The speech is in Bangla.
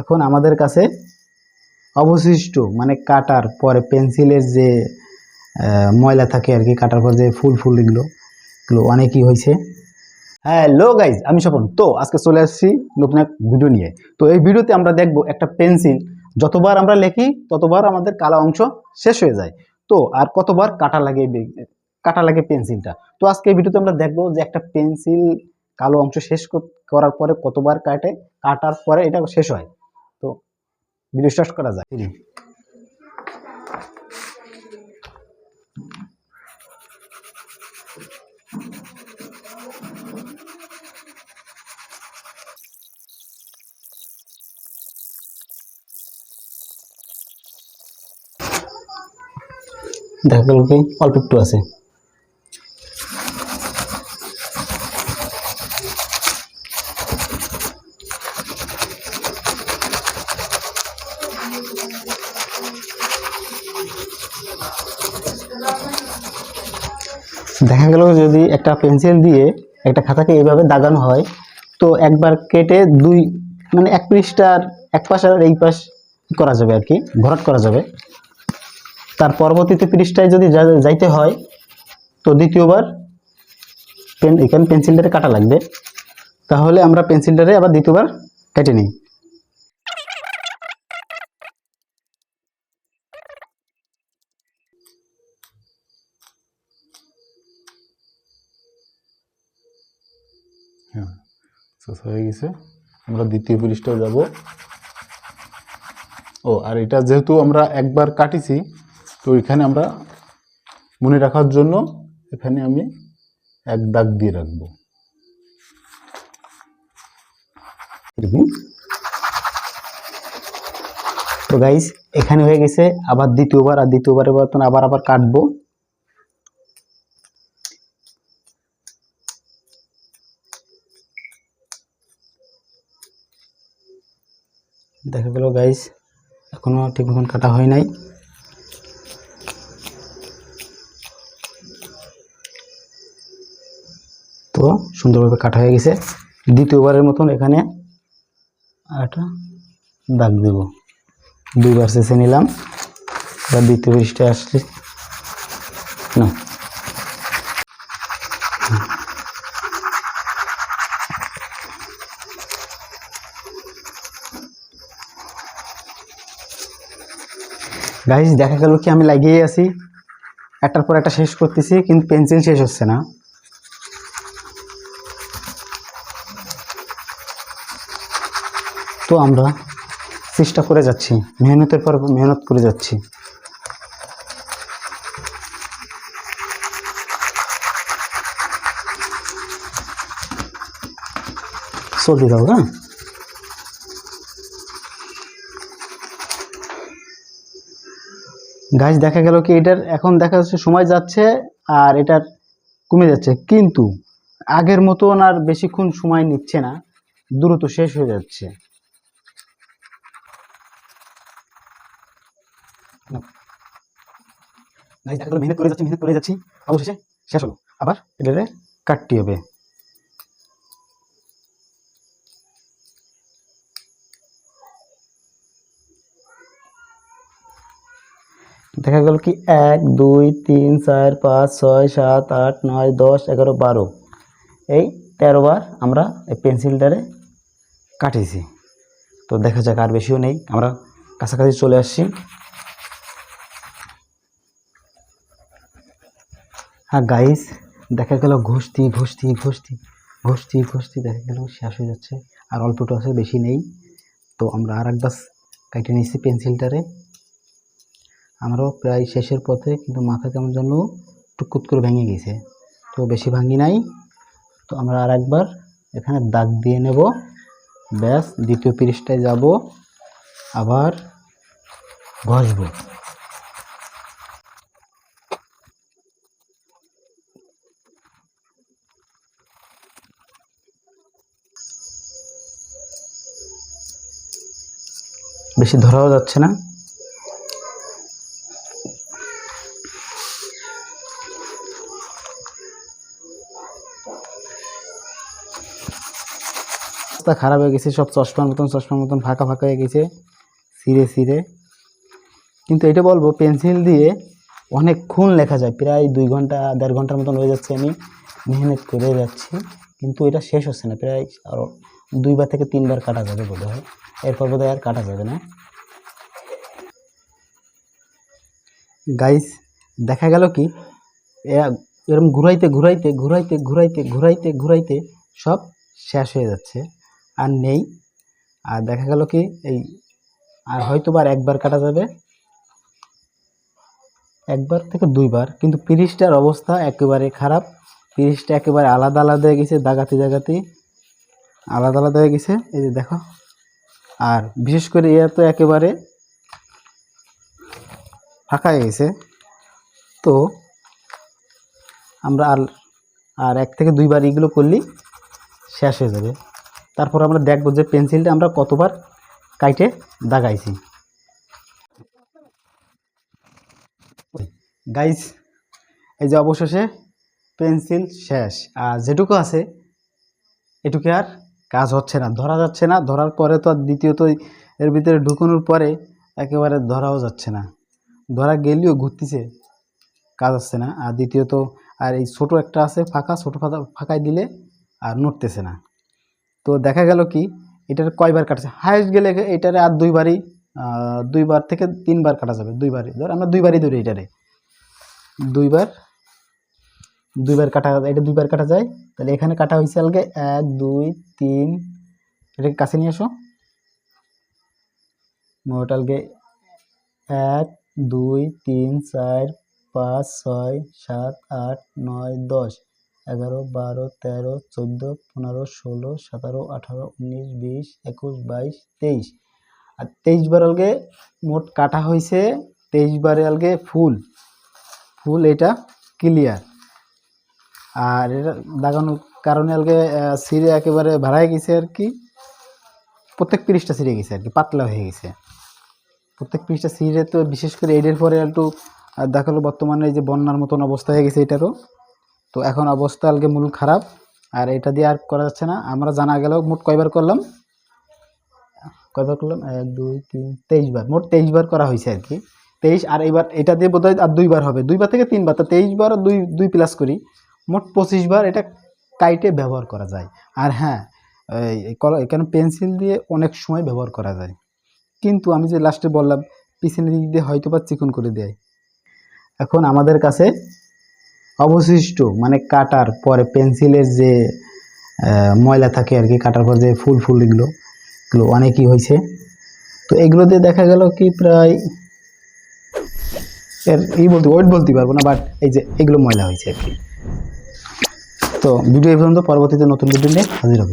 এখন আমাদের কাছে অবশিষ্ট মানে কাটার পরে পেন্সিলের যে ময়লা থাকে আর কি, কাটার পর যে ফুল ফুল এগুলো এগুলো অনেকই হয়েছে। হ্যালো গাইজ আমি স্বপন। তো আজকে চলে আসছি নতুন এক ভিডিও নিয়ে। তো এই ভিডিওতে আমরা দেখব একটা পেন্সিল, যতবার আমরা লিখি, ততবার আমাদের কালো অংশ শেষ হয়ে যায়। তো আর কতবার কাটা লাগে কাটা লাগে পেন্সিলটা? তো আজকে এই ভিডিওতে আমরা দেখব যে একটা পেন্সিল কালো অংশ শেষ করার পরে কতবার কাটে, কাটার পরে এটা শেষ হয়। ভিডিও স্টার্ট করা যায়। দেখা গেল কি অল্প একটু আছে। দেখা গেল যদি একটা পেন্সিল দিয়ে একটা খাতাকে এইভাবে দাগানো হয়, তো একবার কেটে দুই মানে এক পৃষ্ঠার এক পাশ আর এই পাশ করা যাবে আর কি, ভরাট করা যাবে। তার পরবর্তীতে পৃষ্ঠায় যদি যাইতে হয়, তো দ্বিতীয়বার পেন, এখানে পেন্সিলটারে কাটা লাগবে। তাহলে আমরা পেন্সিলটারে আবার দ্বিতীয়বার কেটে নিই। শেষ হয়ে গেছে। আমরা দ্বিতীয় পৃষ্ঠায় যাব। ও, আর এটা যেহেতু আমরা একবার কাটিছি, তো এখানে আমরা মনে রাখার জন্য এখানে আমি এক দাগ দিয়ে রাখব। তো গাইস এখানে হয়ে গেছে, আবার দ্বিতীয়বার, আর দ্বিতীয়বারের মতন আবার আবার কাটবো। দেখা গেল গাইস এখনও ঠিক মতন কাটা হয় নাই। তো সুন্দরভাবে কাটা হয়ে গেছে। দ্বিতীয়বারের মতন এখানে একটা দাগ দেব। দুইবার শেষে নিলাম। এবার দ্বিতীয় পৃষ্ঠে আসলে গাইজ দেখা গেল কি আমি লাগিয়ে আছি। একটার পর একটা শেষ করতেছি, কিন্তু পেন্সিল শেষ হচ্ছে না। তো আমরা চেষ্টা করে যাচ্ছি, মেহনতের পর মেহনত করে যাচ্ছি। চলতে দাও হ্যাঁ? গাছ দেখা গেল কি, এটার এখন দেখা যাচ্ছে সময় যাচ্ছে আর এটার কমে যাচ্ছে। কিন্তু আগের মতন আর বেশিক্ষণ সময় নিচ্ছে না, দ্রুত শেষ হয়ে যাচ্ছে। মেহনত করে যাচ্ছি, মেহনত করে যাচ্ছি। অবশেষে শেষ হলো। আবার এটারে কাটতে হবে। দেখা গেল কি এক, দুই, তিন, চার, পাঁচ, ছয়, সাত, আট, নয়, দশ, এগারো, বারো। এই তেরো বার আমরা এই পেন্সিলটারে কাটিয়েছি। তো দেখা যাক আর বেশিও নেই। আমরা কাছাকাছি চলে আসছি। হ্যাঁ গাইস দেখা গেল ঘষতি ঘষতি ঘষতি ঘষতি ঘষতি, দেখা গেল শেষ হয়ে যাচ্ছে। আর অল্পটু আছে, বেশি নেই। তো আমরা আর একবার কেটে নিয়েছি পেন্সিলটারে। আমারও প্রায় শেষের পথে, কিন্তু মাথা কেমন যেন টুকুত করে ভেঙে গেছে। তো বেশি ভাঙি নাই। তো আমরা আর একবার এখানে দাগ দিয়ে নেব। ব্যাস, দ্বিতীয় পৃষ্ঠায় যাব। আবার ঘষবো বেশি ধরাও যাচ্ছে না। অবস্থা খারাপ হয়ে গেছে, সব চশমার মতন চশমার মতন ফাঁকা ফাঁকা হয়ে গেছে সিরে সিরে কিন্তু এটা বলব পেন্সিল দিয়ে অনেকক্ষণ লেখা যায়, প্রায় দুই ঘণ্টা, দেড় ঘণ্টার মতন হয়ে যাচ্ছে আমি মেহনত করে যাচ্ছি, কিন্তু এটা শেষ হচ্ছে না, প্রায় আরও দুইবার থেকে তিনবার কাটা যাবে বোধ হয় এরপর বোধ আর কাটা যাবে না। গাইস দেখা গেল কি এরকম ঘুরাইতে ঘুরাইতে ঘুরাইতে ঘুরাইতে ঘুরাইতে ঘুরাইতে সব শেষ হয়ে যাচ্ছে। আর নেই। আর দেখা গেল কি, এই, আর হয়তো বার একবার কাটা যাবে। একবার থেকে দুইবার। কিন্তু পিরিশটার অবস্থা একেবারে খারাপ। পিরিশটা একেবারে আলাদা আলাদা হয়ে গেছে, দাগাতে দাগাতে। আলাদা আলাদা হয়ে গেছে। এই যে দেখো। আর বিশেষ করে এ তো একেবারে ফাঁকা হয়ে গেছে। তো আমরা আর আর এক থেকে দুইবার এগুলো করলেই শেষ হয়ে যাবে। তারপর আমরা দেখব যে পেন্সিলটা আমরা কতবার কাইটে দাগাইছি। গাইস এই যে অবশেষে পেন্সিল শেষ। আর যেটুকু আছে, এটুকু আর কাজ হচ্ছে না, ধরা যাচ্ছে না। ধরার পরে তো আর দ্বিতীয়ত এর ভিতরে ঢুকানোর পরে একেবারে ধরাও যাচ্ছে না। ধরা গেলেও ঘুরতেছে, কাজ হচ্ছে না। আর দ্বিতীয়ত, আর এই ছোট একটা আছে ফাঁকা, ছোটো ফাঁকা, ফাঁকায় দিলে আর নড়তেছে না। তো দেখা গেল কি, এটার কয়বার কাটছে? হাইস্ট গেলে এটারে আর দুইবারই দুইবার থেকে তিনবার কাটা যাবে, দুইবারই। ধর আমরা দুইবারই ধরি এটারে। দুইবার দুইবার কাটা, এটা দুইবার কাটা যায়, তাহলে এখানে কাটা হয়েছে আলগে এক, দুই, তিন। এটাকে কাছে নিয়ে আসো। মোটালকে এক, দুই, তিন, চার, পাঁচ, ছয়, সাত, আট, নয়, দশ। এগারো, বারো, তেরো, চোদ্দ, পনেরো, ষোলো, সতেরো, আঠারো, উনিশ, বিশ, একুশ, বাইশ, তেইশ। আর তেইশ বার আলগে মোট কাটা হয়েছে তেইশ বারে আলগে ফুল। ফুল এটা ক্লিয়ার। আর এটা লাগানোর কারণে আলগে সিরে একেবারে ভাড়ায় গেছে আর কি। প্রত্যেক পৃষ্ঠা ছিঁড়ে গেছে আর কি, পাতলা হয়ে গেছে। প্রত্যেক পৃষ্ঠা সিরে তো বিশেষ করে এডের পরে একটু দেখাল বর্তমানে এই যে বন্যার মতন অবস্থা হয়ে গেছে এটারও। তো এখন অবস্থা আলগে মূল খারাপ, আর এটা দিয়ে আর করা যাচ্ছে না। আমরা জানা গেল মোট কয়বার করলাম? কয়বার করলাম? এক, দুই, তিন, তেইশ বার। মোট তেইশ বার করা হয়েছে আর কি। তেইশ, আর এবার এটা দিয়ে বোধহয় আর দুইবার হবে। দুইবার থেকে তিনবার। তো তেইশ বার দুই দুই প্লাস করি। মোট পঁচিশ বার এটা কাইটে ব্যবহার করা যায়। আর হ্যাঁ এখানে পেন্সিল দিয়ে অনেক সময় ব্যবহার করা যায়। কিন্তু আমি যে লাস্টে বললাম, পিছনের দিক দিয়ে হয়তো বা চিকন করে দেয়। এখন আমাদের কাছে অবশিষ্ট মানে কাটার পরে পেন্সিলের যে ময়লা থাকে আর কি, কাটার পর যে ফুল ফুল এগুলো এগুলো অনেকই হয়েছে তো এগুলোতে দেখা গেল কি প্রায়, এর এই বলতে ওয়েট বলতে পারব না বাট এই যে এগুলো ময়লা হয়েছে আর কি। তো ভিডিও এই পর্যন্ত, পরবর্তীতে নতুন ভিডিও নিয়ে হাজির হব।